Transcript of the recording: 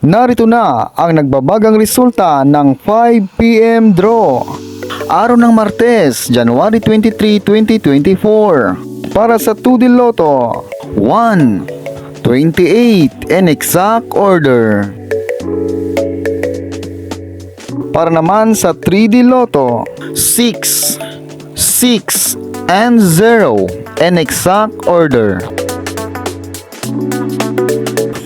Narito na ang nagbabagang resulta ng 5pm draw. Araw ng Martes, January 23, 2024. Para sa 2D Lotto, 1, 28 in exact order. Para naman sa 3D Lotto, 6, 6, and 0 in exact order.